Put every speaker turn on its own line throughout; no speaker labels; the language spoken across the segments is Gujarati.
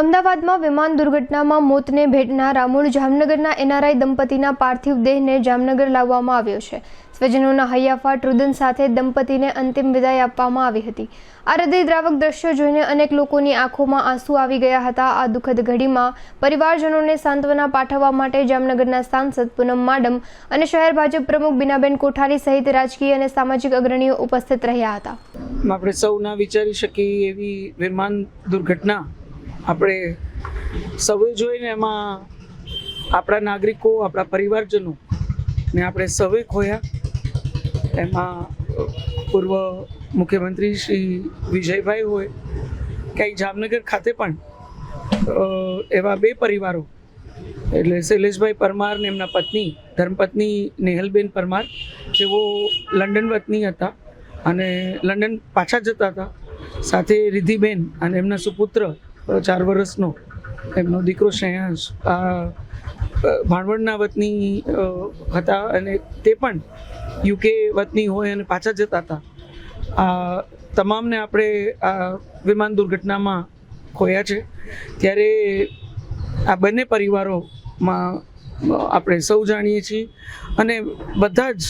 અમદાવાદમાં વિમાન દુર્ઘટનામાં મોતને ભેટનારા મૂળ જામનગરના એનઆરઆઈ દંપતીના પાર્થિવ દેહને જામનગર લાવવામાં આવ્યો છે. સ્વજનોના હૈયાફાટ રુદન સાથે દંપતીને અંતિમ વિદાય આપવામાં આવી હતી. આ હૃદયદ્રાવક દ્રશ્યો જોઈને અનેક લોકોની આંખોમાં આંસુ આવી ગયા હતા. આ દુઃખદ ઘડીમાં પરિવારજનોને સાંત્વના પાઠવવા માટે જામનગરના સાંસદ પૂનમ માડમ અને શહેર ભાજપ પ્રમુખ બીનાબેન કોઠારી સહિત રાજકીય અને સામાજિક અગ્રણીઓ ઉપસ્થિત રહ્યા હતા.
આપણે સૌ ના વિચારી શકીએ એવી વિમાન દુર્ઘટના આપણે સૌએ જોઈને એમાં આપણા નાગરિકો, આપણા પરિવારજનો ને આપણે સૌએ ખોયા. એમાં પૂર્વ મુખ્યમંત્રી શ્રી વિજયભાઈ હોય ક્યાંય જામનગર ખાતે પણ એવા બે પરિવારો, એટલે શૈલેષભાઈ પરમાર ને એમના પત્ની, ધર્મપત્ની નેહલબેન પરમાર, જેઓ લંડન વતની હતા અને લંડન પાછા જતા હતા. સાથે રિધિબેન અને એમના સુપુત્ર ચાર વર્ષનો એમનો દીકરો શ્રેયાંશ આ ભાણવડના વતની હતા અને તે પણ યુકે વતની હોય અને પાછા જતા હતા. આ, તમામને આપણે આ વિમાન દુર્ઘટનામાં ખોયા છે. ત્યારે આ બંને પરિવારોમાં આપણે સૌ જાણીએ છીએ અને બધા જ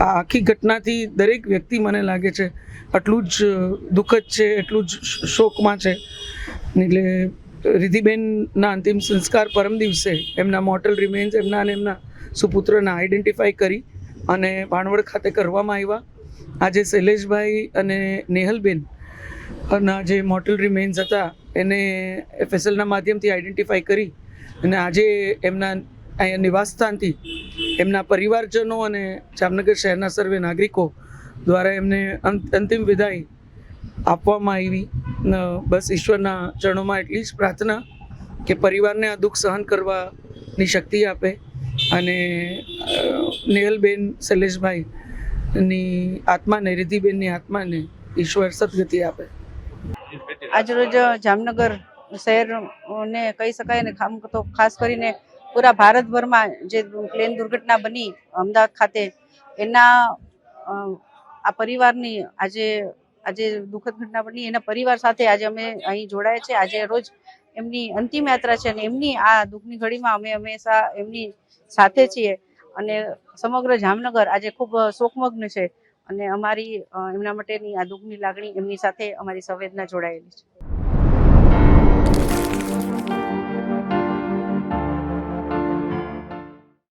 આ આખી ઘટનાથી દરેક વ્યક્તિ મને લાગે છે, આટલું જ દુઃખદ છે, એટલું જ શોકમાં છે. એટલે રિધિબેનના અંતિમ સંસ્કાર પરમ દિવસે એમના મોટલ રિમેન્સ એમના અને એમના સુપુત્રના આઈડેન્ટિફાઈ કરી અને ભાણવડ ખાતે કરવામાં આવ્યા. આજે શૈલેષભાઈ અને નેહલબેન ના જે મોટલ રિમેન્સ હતા, એને એફએસએલના માધ્યમથી આઈડેન્ટિફાઈ કરી અને આજે એમના અહીંયા નિવાસસ્થાનથી એમના પરિવારજનો અને જામનગર શહેરના સર્વે નાગરિકો દ્વારા એમને અંત- અંતિમ વિદાય આપવામાં આવી. બસ ઈશ્વરના ચરણોમાં એટલી જ પ્રાર્થના કે પરિવારને આ દુઃખ સહન કરવાની શક્તિ આપે અને નેહલબેન શૈલેષભાઈની આત્માને રિધિબેનની આત્માને ઈશ્વર સદગતિ આપે.
આજરોજ જામનગર શહેરને કહી શકાય ને, ખામ તો ખાસ કરીને પૂરા ભારતભરમાં જે પ્લેન દુર્ઘટના બની અમદાવાદ ખાતે, એના આ પરિવારની આજે આજે દુઃખદ ઘટના બની. એના પરિવાર સાથે આજે અમે અહીં જોડાયા છે. આજે રોજ એમની અંતિમ યાત્રા છે અને એમની આ દુઃખની ઘડીમાં અમે હંમેશા એમની સાથે છીએ. અને સમગ્ર જામનગર આજે ખૂબ શોકમગ્ન છે અને અમારી એમના માટેની આ દુઃખની લાગણી એમની સાથે અમારી સંવેદના જોડાયેલી છે.